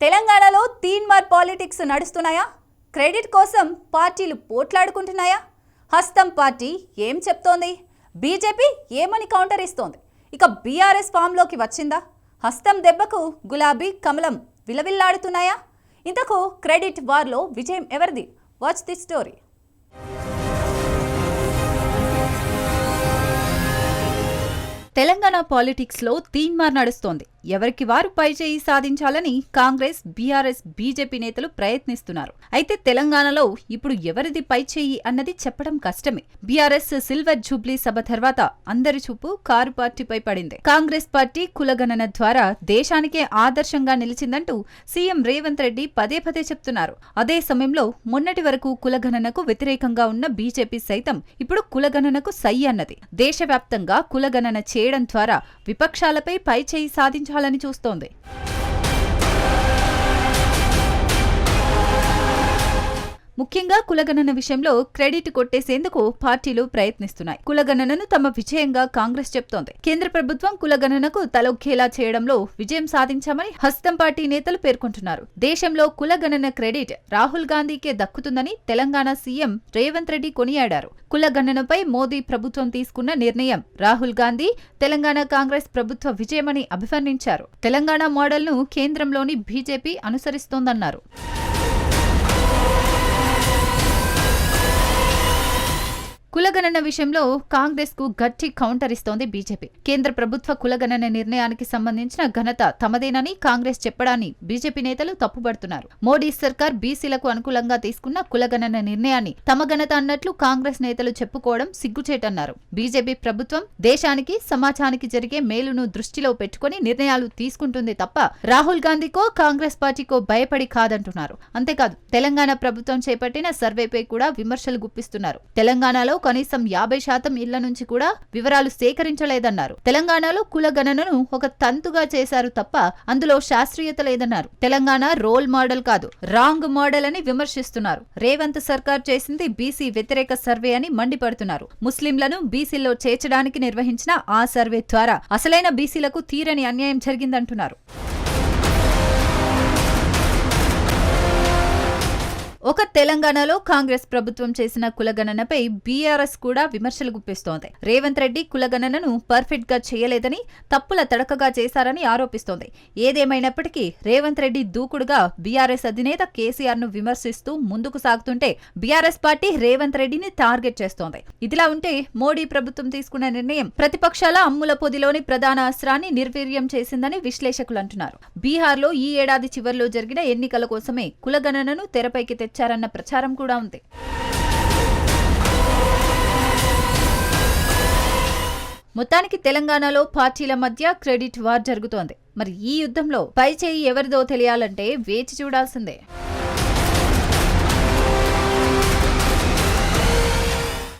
తెలంగాణలో Teenmar politics నడుస్తున్నాయా? Credit కోసం పార్టీలు పోట్లాడుకుంటున్నాయా? హస్తం పార్టీ ఏం చెప్తోంది? బీజేపీ ఏమని కౌంటర్ ఇస్తోంది? ఇక బీఆర్ఎస్ ఫామ్లోకి వచ్చిందా? హస్తం దెబ్బకు గులాబీ కమలం విలవిల్లాడుతున్నాయా? ఇంతకు క్రెడిట్ వార్లో విజయం ఎవరిది? వాచ్ ది స్టోరీ తెలంగాణ పాలిటిక్స్లో తీన్మార్ నడుస్తోంది. ఎవరికి వారు పైచేయి సాధించాలని కాంగ్రెస్ బీఆర్ఎస్ బీజేపీ నేతలు ప్రయత్నిస్తున్నారు. అయితే తెలంగాణలో ఇప్పుడు ఎవరిది పైచేయి అన్నది చెప్పడం కష్టమే. బీఆర్ఎస్ సిల్వర్ జూబ్లీ సభ తర్వాత అందరి చూపు కారు పార్టీపై పడింది. కాంగ్రెస్ పార్టీ కులగణన ద్వారా దేశానికే ఆదర్శంగా నిలిచిందంటూ సీఎం రేవంత్ రెడ్డి పదే పదే చెప్తున్నారు. అదే సమయంలో మొన్నటి వరకు కులగణనకు వ్యతిరేకంగా ఉన్న బీజేపీ సైతం ఇప్పుడు కులగణనకు సై అన్నది. దేశవ్యాప్తంగా కులగణన చే చేయడం ద్వారా విపక్షాలపై పైచేయి సాధించాలని చూస్తోంది. ముఖ్యంగా కులగణన విషయంలో క్రెడిట్ కొట్టేసేందుకు పార్టీలు ప్రయత్నిస్తున్నాయి. కులగణనను తమ విజయంగా కాంగ్రెస్ చెప్తోంది. కేంద్ర ప్రభుత్వం కులగణనకు తలొక్కేలా చేయడంలో విజయం సాధించామని హస్తం పార్టీ నేతలు పేర్కొంటున్నారు. దేశంలో కులగణన క్రెడిట్ రాహుల్ గాంధీకే దక్కుతుందని తెలంగాణ సీఎం రేవంత్ రెడ్డి కొనియాడారు. కులగణనపై మోదీ ప్రభుత్వం తీసుకున్న నిర్ణయం రాహుల్ గాంధీ తెలంగాణ కాంగ్రెస్ ప్రభుత్వ విజయమని అభివర్ణించారు. తెలంగాణ మోడల్ను కేంద్రంలోని బీజేపీ అనుసరిస్తోందన్నారు. కులగణన విషయంలో కాంగ్రెస్కు గట్టి కౌంటర్ ఇస్తోంది బీజేపీ. కేంద్ర ప్రభుత్వ కులగణన నిర్ణయానికి సంబంధించిన ఘనత తమదేనని కాంగ్రెస్ చెప్పడాన్ని బీజేపీ నేతలు తప్పుపడుతున్నారు మోడీ సర్కార్ బీసీలకు అనుకూలంగా తీసుకున్న కులగణన నిర్ణయాన్ని తమ ఘనత అన్నట్లు కాంగ్రెస్ నేతలు చెప్పుకోవడం సిగ్గుచేటన్నారు. బీజేపీ ప్రభుత్వం దేశానికి సమాజానికి జరిగే మేలును దృష్టిలో పెట్టుకుని నిర్ణయాలు తీసుకుంటుంది తప్ప రాహుల్ గాంధీకో కాంగ్రెస్ పార్టీకో భయపడి కాదంటున్నారు. అంతేకాదు తెలంగాణ ప్రభుత్వం చేపట్టిన సర్వేపై కూడా విమర్శలు గుప్పిస్తున్నారు. తెలంగాణలో కనీసం యాభై శాతం ఇళ్ళ నుంచి కూడా వివరాలు సేకరించలేదన్నారు. తెలంగాణలో కుల గణనను ఒక తంతుగా చేశారు తప్ప అందులో శాస్త్రీయత లేదన్నారు. తెలంగాణ రోల్ మోడల్ కాదు రాంగ్ మోడల్ అని విమర్శిస్తున్నారు. రేవంత్ సర్కార్ చేసింది బీసీ వ్యతిరేక సర్వే అని మండిపడుతున్నారు. ముస్లింలను బీసీలో చేర్చడానికి నిర్వహించిన ఆ సర్వే ద్వారా అసలైన బీసీలకు తీరని అన్యాయం జరిగిందంటున్నారు. ఒక తెలంగాణలో కాంగ్రెస్ ప్రభుత్వం చేసిన కులగణనపై బీఆర్ఎస్ కూడా విమర్శలు గుప్పిస్తోంది. రేవంత్ రెడ్డి కులగణనను పర్ఫెక్ట్గా చేయలేదని తప్పుల తడకగా చేశారని ఆరోపిస్తోంది. ఏదేమైనప్పటికీ రేవంత్ రెడ్డి దూకుడుగా బీఆర్ఎస్ అధినేత కేసీఆర్ను విమర్శిస్తూ ముందుకు సాగుతుంటే బీఆర్ఎస్ పార్టీ రేవంత్ రెడ్డిని టార్గెట్ చేస్తోంది. ఇదిలా ఉంటే మోడీ ప్రభుత్వం తీసుకున్న నిర్ణయం ప్రతిపక్షాల అమ్ముల పొదిలోని ప్రధాన అస్త్రాన్ని నిర్వీర్యం చేసిందని విశ్లేషకులు అంటున్నారు. బీహార్లో ఈ ఏడాది చివరిలో జరిగిన ఎన్నికల కోసమే కులగణనను తెరపైకి తెచ్చారు. చేశారన్న ప్రచారం కూడా ఉంది. మొత్తానికి తెలంగాణలో పార్టీల మధ్య క్రెడిట్ వార్ జరుగుతోంది. మరి ఈ యుద్ధంలో పై చేయి ఎవరిదో తెలియాలంటే వేచి చూడాల్సిందే.